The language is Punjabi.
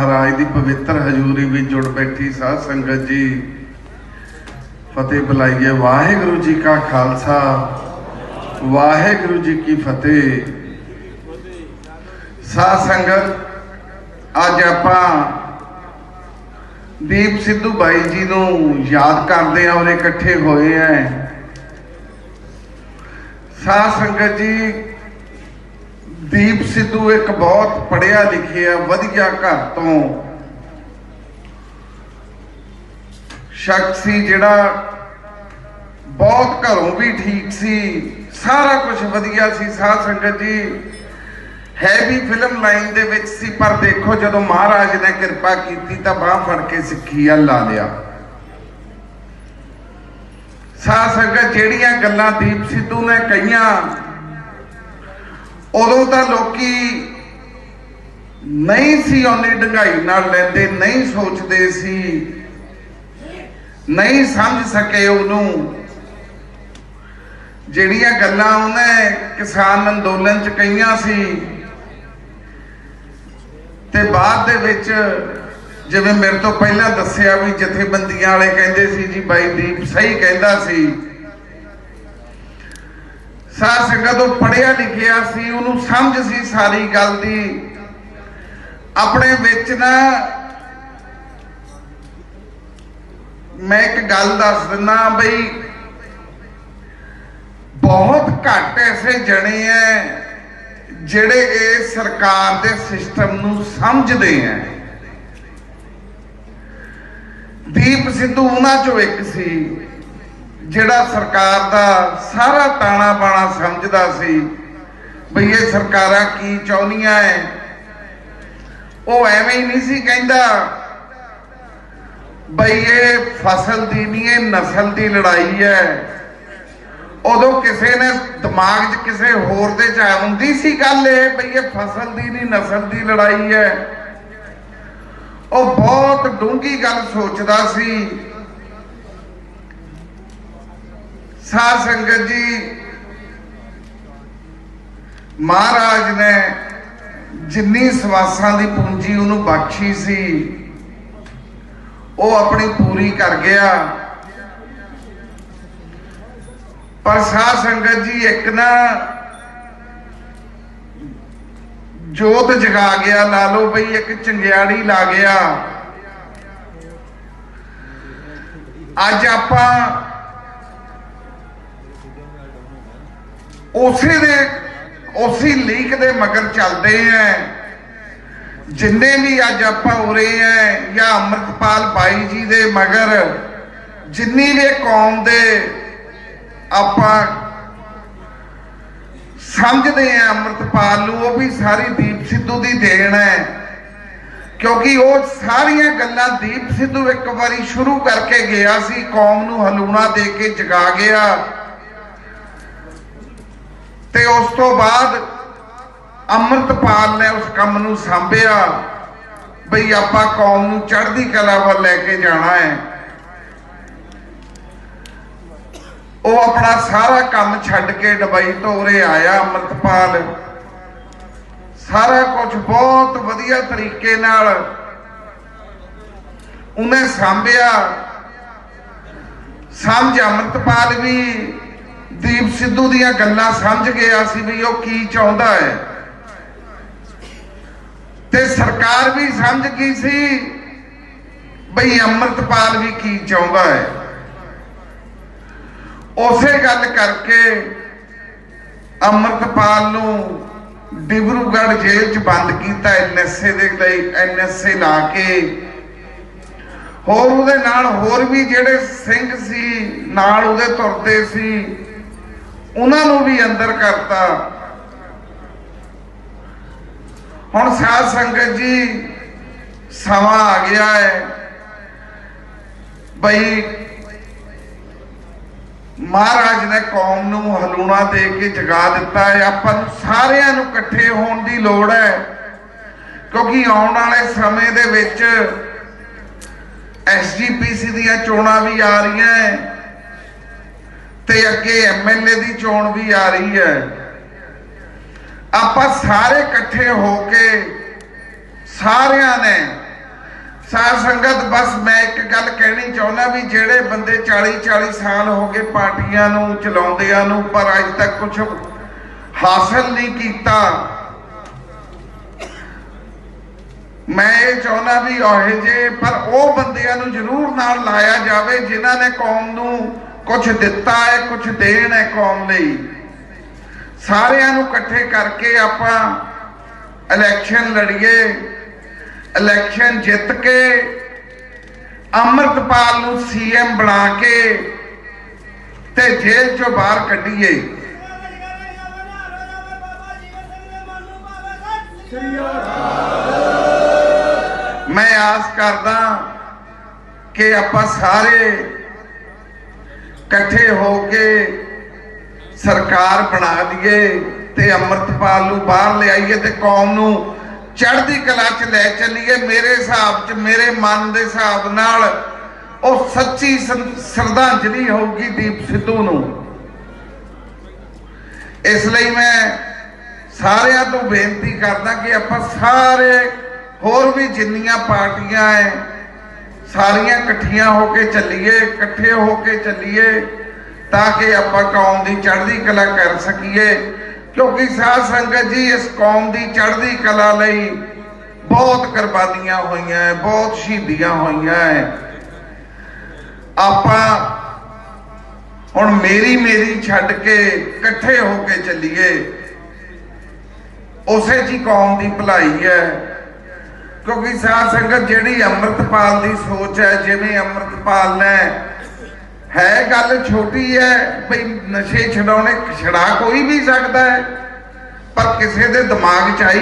ਮਹਾਰਾਜ ਦੀ ਪਵਿੱਤਰ ਹਜ਼ੂਰੀ ਵਿੱਚ ਜੁੜ ਬੈਠੀ ਸਾਧ ਸੰਗਤ ਜੀ। ਫਤਿਹ ਬੁਲਾਈਏ। ਵਾਹਿਗੁਰੂ ਜੀ ਕਾ ਖਾਲਸਾ। ਵਾਹਿਗੁਰੂ ਜੀ ਕੀ ਫਤਿਹ। ਸਾਧ ਸੰਗਤ, ਅੱਜ ਆਪਾਂ ਦੀਪ ਸਿੱਧੂ ਬਾਈ ਜੀ ਨੂੰ ਯਾਦ ਕਰਦੇ ਆ ਔਰ ਇਕੱਠੇ ਹੋਏ ਆ ਸਾਧ ਸੰਗਤ ਜੀ ਦੀਪ ਸਿੱਧੂ ਇੱਕ ਬਹੁਤ ਪੜਿਆ ਲਿਖਿਆ, ਵਧੀਆ ਘਰ ਤੋਂ। ਸ਼ਖਸ ਸੀ ਜਿਹੜਾ ਬਹੁਤ ਘਰੋਂ ਵੀ ਠੀਕ ਸੀ, ਸਾਰਾ ਕੁਝ ਵਧੀਆ ਸੀ। ਸਾਧ ਸੰਗਤ ਜੀ ਹੈ ਵੀ ਫਿਲਮ ਲਾਈਨ ਦੇ ਵਿੱਚ ਸੀ, ਪਰ ਦੇਖੋ ਜਦੋਂ ਮਹਾਰਾਜ ਨੇ ਕਿਰਪਾ ਕੀਤੀ ਤਾਂ ਬਾਹ ਫੜ ਕੇ ਸਿੱਖੀ ਆ, ਲਾ ਲਿਆ। ਸਾਧ ਸੰਗਤ, ਜਿਹੜੀਆਂ ਗੱਲਾਂ ਦੀਪ ਸਿੱਧੂ ਨੇ ਕਹੀਆਂ ਉਦੋਂ ਤਾਂ ਲੋਕੀ ਨਹੀਂ ਸੀ ਉਹਨੇ ਡੰਗਾਈ ਨਾਲ ਲੈਂਦੇ, ਨਹੀਂ ਸੋਚਦੇ ਸੀ, ਨਹੀਂ ਸਮਝ ਸਕੇ ਉਹਨੂੰ। ਜਿਹੜੀਆਂ ਗੱਲਾਂ ਉਹਨੇ ਕਿਸਾਨ ਅੰਦੋਲਨ ਚ ਕਹੀਆਂ ਸੀ, ਤੇ ਬਾਅਦ ਦੇ ਵਿੱਚ ਜਿਵੇਂ ਮੇਰੇ ਤੋਂ ਪਹਿਲਾਂ ਦੱਸਿਆ ਵੀ ਜਥੇਬੰਦੀਆਂ ਵਾਲੇ ਕਹਿੰਦੇ ਸੀ ਜੀ, ਬਾਈ ਦੀਪ ਸਹੀ ਕਹਿੰਦਾ ਸੀ ਸਾਧ ਸੰਗਤ ਉਹ ਪੜਿਆ ਲਿਖਿਆ ਸੀ, ਉਹਨੂੰ ਸਮਝ ਸੀ ਸਾਰੀ ਗੱਲ ਦੀ। ਆਪਣੇ ਵਿੱਚ ਨਾ ਮੈਂ ਇੱਕ ਗੱਲ ਦੱਸ ਦਿੰਦਾ ਬਈ, ਬਹੁਤ ਘੱਟ ਐਸੇ ਜਣੇ ਐ ਜਿਹੜੇ ਇਹ ਸਰਕਾਰ ਦੇ ਸਿਸਟਮ ਨੂੰ ਸਮਝਦੇ ਐ। ਦੀਪ ਸਿੱਧੂ ਉਹਨਾਂ ਚੋਂ ਇੱਕ ਸੀ। ਜਿਹੜਾ ਸਰਕਾਰ ਦਾ ਸਾਰਾ ਤਾਣਾ ਬਾਣਾ ਸਮਝਦਾ ਸੀ, ਬਈ ਇਹ ਸਰਕਾਰਾਂ ਕੀ ਚਾਹੁੰਦੀਆਂ ਐ? ਉਹ ਐਵੇਂ ਹੀ ਨਹੀਂ ਸੀ ਕਹਿੰਦਾ, ਬਈ ਇਹ ਫਸਲ ਦੀ ਨਹੀਂ, ਇਹ ਨਸਲ ਦੀ ਲੜਾਈ ਹੈ ਉਦੋਂ ਕਿਸੇ ਨੇ ਦਿਮਾਗ 'ਚ ਕਿਸੇ ਹੋਰ ਦੇ 'ਚ ਆਉਂਦੀ ਸੀ ਗੱਲ ਇਹ, ਬਈ ਇਹ ਫਸਲ ਦੀ ਨਹੀਂ, ਨਸਲ ਦੀ ਲੜਾਈ ਹੈ ਉਹ ਬਹੁਤ ਡੂੰਗੀ ਗੱਲ ਸੋਚਦਾ ਸੀ। ਸਾਧ ਸੰਗਤ ਜੀ, ਮਹਾਰਾਜ ਨੇ ਜਿੰਨੀ ਸਵਾਸਾਂ ਦੀ ਪੂੰਜੀ ਉਹਨੂੰ ਬਖਸ਼ੀ ਸੀ, ਉਹ ਆਪਣੀ ਪੂਰੀ ਕਰ ਗਿਆ। ਪਰ ਸਾਧ ਸੰਗਤ ਜੀ ਇੱਕ ਨਾ ਜੋਤ ਜਗਾ ਗਿਆ, ਲਾ ਲਓ ਬਈ ਇੱਕ ਚੰਗਿਆੜੀ ਲਾ ਗਿਆ। ਅੱਜ ਆਪਾਂ ਉਸੇ ਦੇ, ਉਸੇ ਲੀਕ ਦੇ ਮਗਰ ਚੱਲਦੇ ਆਂ। ਜਿੰਨੇ ਵੀ ਅੱਜ ਆਪਾਂ ਉਰੇ ਆਂ, ਜਾਂ ਅਮਰਤਪਾਲ ਬਾਈ ਜੀ ਦੇ ਮਗਰ, ਜਿੰਨੀ ਵੀ ਕੌਮ ਦੇ ਆਪਾਂ ਸਮਝਦੇ ਆਂ ਅਮਰਤਪਾਲ ਨੂੰ, ਉਹ ਵੀ ਸਾਰੀ ਦੀਪ ਸਿੱਧੂ ਦੀ ਦੇਣ ਹੈ। ਕਿਉਂਕਿ ਉਹ ਸਾਰੀਆਂ ਗੱਲਾਂ ਦੀਪ ਸਿੱਧੂ ਇੱਕ ਵਾਰੀ ਸ਼ੁਰੂ ਕਰਕੇ ਗਿਆ ਸੀ, ਕੌਮ ਨੂੰ ਹਲੂਣਾ ਦੇ ਕੇ ਜਗਾ ਗਿਆ। ਤੇ ਉਸ ਤੋਂ ਬਾਅਦ ਅੰਮ੍ਰਿਤਪਾਲ ਨੇ ਉਸ ਕੰਮ ਨੂੰ ਸੰਭਿਆ। ਬਈ ਆਪਾਂ ਕੌਮ ਨੂੰ ਚੜ੍ਹਦੀ ਕਲਾ ਵੱਲ ਲੈ ਕੇ ਜਾਣਾ ਹੈ। ਉਹ ਆਪਣਾ ਸਾਰਾ ਕੰਮ ਛੱਡ ਕੇ ਦੁਬਈ ਤੋਂ ਉਰੇ ਆਇਆ ਅੰਮ੍ਰਿਤਪਾਲ। ਸਾਰਾ ਕੁਝ ਬਹੁਤ ਵਧੀਆ ਤਰੀਕੇ ਨਾਲ ਉਹਨੇ ਸੰਭਿਆ। ਸਮਝ ਅੰਮ੍ਰਿਤਪਾਲ ਵੀ ਦੀਪ ਸਿੱਧੂ ਦੀਆਂ ਗੱਲਾਂ ਸਮਝ ਗਿਆ ਸੀ ਵੀ ਉਹ ਕੀ ਚਾਹੁੰਦਾ ਹੈ। ਤੇ ਸਰਕਾਰ ਵੀ ਸਮਝ ਗਈ ਸੀ ਬਈ ਅੰਮ੍ਰਿਤਪਾਲ ਵੀ ਕੀ ਚਾਹੁੰਦਾ ਹੈ। ਉਸੇ ਗੱਲ ਕਰਕੇ ਅੰਮ੍ਰਿਤਪਾਲ ਨੂੰ ਡਿਬਰੂਗੜ੍ਹ ਜੇਲ੍ਹ 'ਚ ਬੰਦ ਕੀਤਾ ਐਨਐਸਏ ਦੇ ਲਈ ਐਨਐਸਏ ਲਾ ਕੇ। ਹੋਰ ਉਹਦੇ ਨਾਲ ਹੋਰ ਵੀ ਜਿਹੜੇ ਸਿੰਘ ਸੀ, ਨਾਲ ਉਹਦੇ ਤੁਰਦੇ ਸੀ ਉਹਨਾਂ ਨੂੰ ਵੀ ਅੰਦਰ ਕਰਤਾ। ਹੁਣ ਸਾਧ ਸੰਗਤ ਜੀ, ਸਮਾਂ ਆ ਗਿਆ ਹੈ। ਬਈ ਮਹਾਰਾਜ ਨੇ ਕੌਮ ਨੂੰ ਹਲੂਣਾ ਦੇ ਕੇ ਜਗਾ ਦਿੱਤਾ ਹੈ। ਆਪਾਂ ਨੂੰ ਸਾਰਿਆਂ ਨੂੰ ਇਕੱਠੇ ਹੋਣ ਦੀ ਲੋੜ ਹੈ। ਕਿਉਂਕਿ ਆਉਣ ਵਾਲੇ ਸਮੇਂ ਦੇ ਵਿੱਚ ਐਸਜੀਪੀਸੀ ਦੀਆਂ ਚੋਣਾਂ ਵੀ ਆ ਰਹੀਆਂ ਹੈ। ਤੇ ਅੱਗੇ ਐਮਐਲਏ ਦੀ ਚੋਣ ਵੀ ਆ ਰਹੀ ਹੈ। ਆਪਾਂ ਸਾਰੇ ਇਕੱਠੇ ਹੋ ਕੇ ਸਾਰਿਆਂ ਨੇ, ਸਾਧ ਸੰਗਤ, ਬਸ ਮੈਂ ਇੱਕ ਗੱਲ ਕਹਿਣੀ ਚਾਹੁੰਦਾ ਵੀ ਜਿਹੜੇ ਬੰਦੇ 40 40 ਸਾਲ ਹੋ ਗਏ ਪਾਰਟੀਆਂ ਨੂੰ, ਚਲਾਉਂਦਿਆਂ ਨੂੰ, ਪਰ ਅੱਜ ਤੱਕ ਕੁਝ ਹਾਸਲ ਨਹੀਂ ਕੀਤਾ। ਮੈਂ ਇਹ ਚਾਹੁੰਦਾ ਵੀ ਉਹ ਜੇ ਪਰ ਉਹ ਬੰਦਿਆਂ ਨੂੰ ਜ਼ਰੂਰ ਨਾਲ ਲਾਇਆ ਜਾਵੇ ਜਿਨ੍ਹਾਂ ਨੇ ਕੌਮ ਨੂੰ ਕੁਝ ਦਿੱਤਾ ਹੈ ਕੁਝ ਦੇਣ ਹੈ ਕੌਮ ਲਈ। ਸਾਰਿਆਂ ਨੂੰ ਇਕੱਠੇ ਕਰਕੇ ਆਪਾਂ ਇਲੈਕਸ਼ਨ ਲੜੀਏ ਇਲੈਕਸ਼ਨ ਜਿੱਤ ਕੇ, ਅੰਮ੍ਰਿਤਪਾਲ ਨੂੰ ਸੀਐਮ ਬਣਾ ਕੇ ਤੇ ਜੇਲ੍ਹ ਚੋਂ ਬਾਹਰ ਕੱਢੀਏ। ਮੈਂ ਆਸ ਕਰਦਾ ਕਿ ਆਪਾਂ ਸਾਰੇ ਇਕੱਠੇ ਹੋ ਕੇ ਸਰਕਾਰ ਬਣਾ ਦਈਏ ਤੇ ਅੰਮ੍ਰਿਤਪਾਲ ਨੂੰ ਬਾਹਰ ਲਿਆਈਏ ਤੇ ਕੌਮ ਨੂੰ ਚੜ੍ਹਦੀ ਕਲਾ 'ਚ ਲੈ ਚੱਲੀਏ, ਮੇਰੇ ਹਿਸਾਬ 'ਚ, ਮੇਰੇ ਮਨ ਦੇ ਹਿਸਾਬ ਨਾਲ ਉਹ ਸੱਚੀ ਸ਼ਰਧਾਂਜਲੀ ਹੋਊਗੀ ਦੀਪ ਸਿੱਧੂ ਨੂੰ। ਇਸ ਲਈ ਮੈਂ ਸਾਰਿਆਂ ਤੋਂ ਬੇਨਤੀ ਕਰਦਾ ਕਿ ਆਪਾਂ ਸਾਰੇ ਹੋਰ ਵੀ ਜਿੰਨੀਆਂ ਪਾਰਟੀਆਂ ਐ ਸਾਰੀਆਂ ਇਕੱਠੀਆਂ ਹੋ ਕੇ ਚੱਲੀਏ, ਇਕੱਠੇ ਹੋ ਕੇ ਚੱਲੀਏ, ਤਾਂ ਕਿ ਆਪਾਂ ਕੌਮ ਦੀ ਚੜ੍ਹਦੀ ਕਲਾ ਕਰ ਸਕੀਏ। ਕਿਉਂਕਿ ਸਾਧ ਸੰਗਤ ਜੀ, ਇਸ ਕੌਮ ਦੀ ਚੜ੍ਹਦੀ ਕਲਾ ਲਈ ਬਹੁਤ ਕੁਰਬਾਨੀਆਂ ਹੋਈਆਂ ਹੈ, ਬਹੁਤ ਸ਼ਹੀਦੀਆਂ ਹੋਈਆਂ ਹੈ। ਆਪਾਂ ਹੁਣ ਮੇਰੀ ਮੇਰੀ ਛੱਡ ਕੇ ਇਕੱਠੇ ਹੋ ਕੇ ਚੱਲੀਏ। ਉਸੇ ਜੀ ਕੌਮ ਦੀ ਭਲਾਈ ਹੈ। ਕਿਉਂਕਿ ਸਾਧ ਸੰਗਤ ਜਿਹੜੀ ਅੰਮ੍ਰਿਤਪਾਲ ਦੀ ਸੋਚ ਹੈ, ਜਿਵੇਂ ਅੰਮ੍ਰਿਤਪਾਲ ਨੇ, ਹੈ ਗੱਲ ਛੋਟੀ ਹੈ ਭਈ ਨਸ਼ੇ ਛਡਾਉਣੇ ਛਡਾ ਕੋਈ ਵੀ ਸਕਦਾ ਹੈ, ਪਰ ਕਿਸੇ ਦੇ ਦਿਮਾਗ 'ਚ ਆਈ